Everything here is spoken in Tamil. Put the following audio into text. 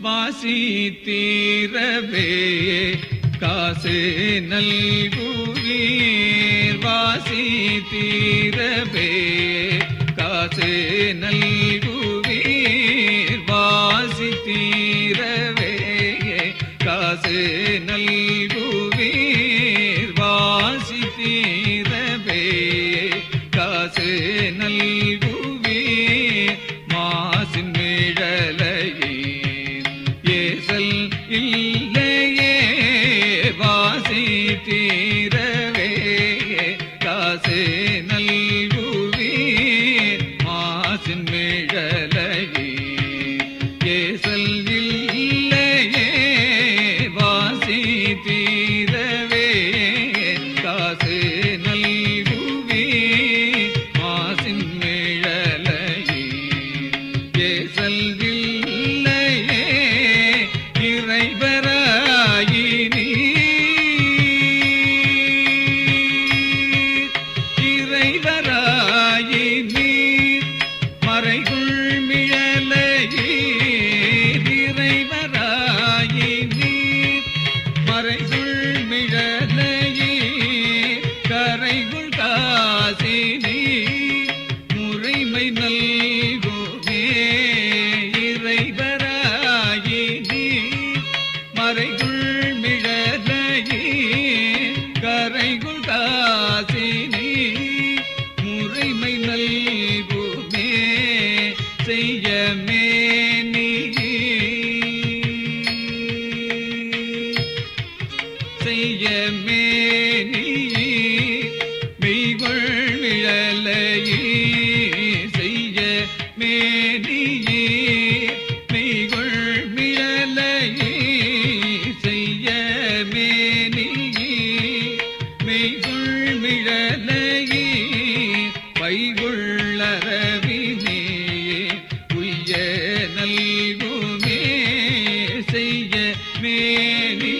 வாசி தீரவே காசு நல்குவீர். வாசி தீரவே காசு நல்குவீர். வாசி தீரவே காசு நல்குவீர். வாசி தீரவே காசு நல்குவீர் தீரவே காசு நல்குவீர் மாசின் மிழலையீர் ஏசல் இல்லையே வாசி தீரவே முறைமை இறைவராயி மறை மேனியே மெய்கொள் விழலையே செய்ய மேனியே மெய்கொள் விழலையே பைகுள்ளரவினே உய்ய நல்குமே செய்ய மேனியே.